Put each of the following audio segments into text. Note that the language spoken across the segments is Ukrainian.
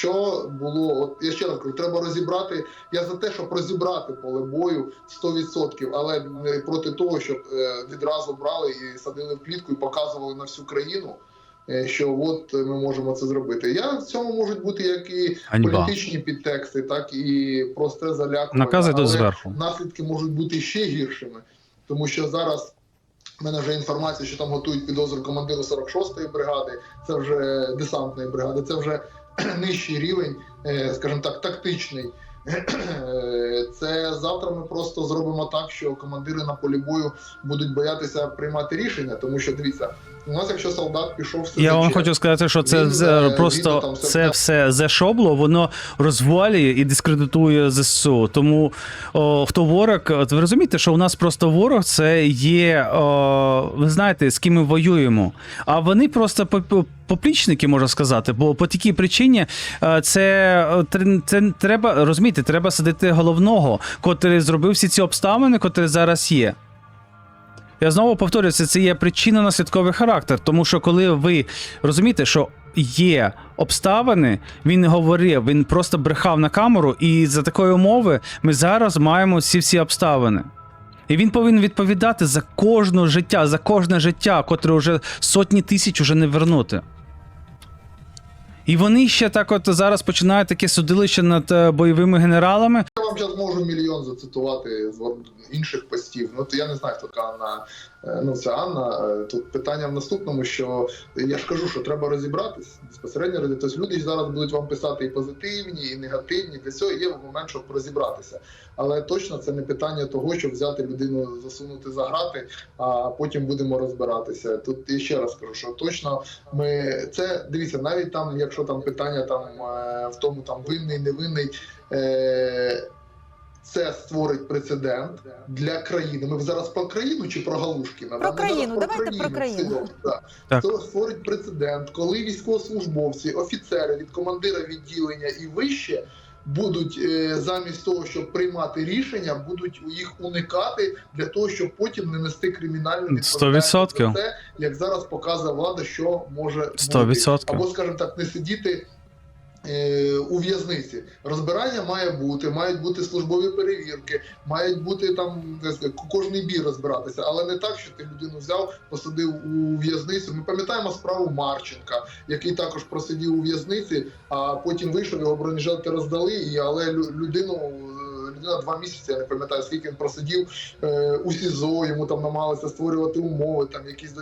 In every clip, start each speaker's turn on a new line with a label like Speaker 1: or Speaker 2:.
Speaker 1: що було. От я ще раз кажу, треба розібрати. Я за те, щоб розібрати поле бою 100%, але не проти того, щоб е, відразу брали і садили в клітку і показували на всю країну. е, Що от ми можемо це зробити. Я в цьому можуть бути як і
Speaker 2: Ганьба.
Speaker 1: політичні підтексти, так і просте залякування.
Speaker 2: Накази
Speaker 1: Але
Speaker 2: зверху.
Speaker 1: наслідки можуть бути ще гіршими, тому що зараз в мене вже інформація, що там готують підозру командиру 46-ї бригади, це вже десантної бригади, це вже нижчий рівень, е, скажімо так, тактичний. Е, Це завтра ми просто зробимо так, що командири на полі бою будуть боятися приймати рішення, тому що дивіться, у нас, якщо солдат пішов СЗЧ,
Speaker 2: Я вам хочу сказати, що це
Speaker 1: Він, е, він
Speaker 2: просто
Speaker 1: там все
Speaker 2: це все зашобло, воно розвалює і дискредитує ЗСУ. Тому о, хто ворог, ви розумієте, що у нас просто ворог це є, о, ви знаєте, з ким ми воюємо. А вони просто поплічники, можна сказати, бо по такій причині е, це, е, це треба розумієте, треба садити головного, котрий зробив всі ці обставини, котрі зараз є. Я знову повторюся, це є причинно-наслідковий характер, тому що коли ви розумієте, що є обставини, він не говорив, він просто брехав на камеру, і за такої умови ми зараз маємо всі всі обставини. І він повинен відповідати за кожне життя, за кожне життя, котре вже сотні тисяч уже не вернути. І вони ще так от зараз починають таке судилище над е, бойовими генералами.
Speaker 1: Вам зараз можу мільйон зацитувати з інших постів. Ну то я не знаю, хто така Анна. Е, Ну це Анна. Е, Тут питання в наступному, що я ж кажу, що треба розібратись безпосередньо. роз- Тобто люди зараз будуть вам писати і позитивні, і негативні. Для цього є момент, щоб розібратися. Але точно це не питання того, щоб взяти людину, засунути за грати, а потім будемо розбиратися. Тут я ще раз кажу, що точно ми це дивіться, навіть там, якщо там питання там е, в тому там винний, невинний. Е, це створить прецедент для країни. Ми зараз про країну чи про Галушкіна?
Speaker 3: Про
Speaker 1: Ми зараз
Speaker 3: країну. Про країну.
Speaker 1: так.
Speaker 2: Так.
Speaker 1: Це створить прецедент, коли військовослужбовці, офіцери від командира відділення і вище будуть е, замість того, щоб приймати рішення, будуть їх уникати для того, щоб потім не нести кримінальну відповідальність
Speaker 2: 100%.
Speaker 1: це, як зараз показує влада, що може бути.
Speaker 2: 100%.
Speaker 1: або, скажімо так, не сидіти. Е, У в'язниці розбирання має бути, мають бути службові перевірки, мають бути там кожний бій розбиратися, але не так, що ти людину взяв, посадив у в'язницю. Ми пам'ятаємо справу Марченка, який також просидів у в'язниці, а потім вийшов, його бронежилети роздали. І але людину е, людина два місяці, я не пам'ятаю, скільки він просидів е, у СІЗО, йому там намагалися створювати умови, там якісь до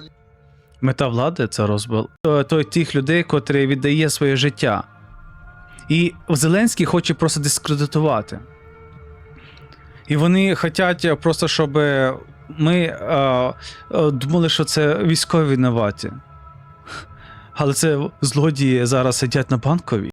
Speaker 2: Мета влади це розбил То- то тих людей, котрі віддає своє життя. І Зеленський хоче просто дискредитувати. І вони хочуть просто, щоб ми е, е, думали, що це військові винуваті. Але це злодії зараз сидять на банковій.